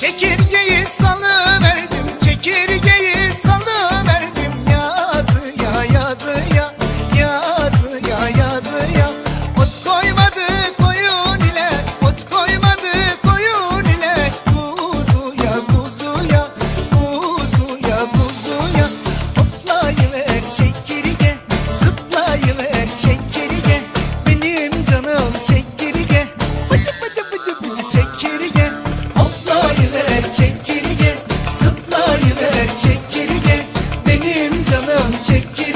Çekirgeyi salıverdim çekirgeyi çekil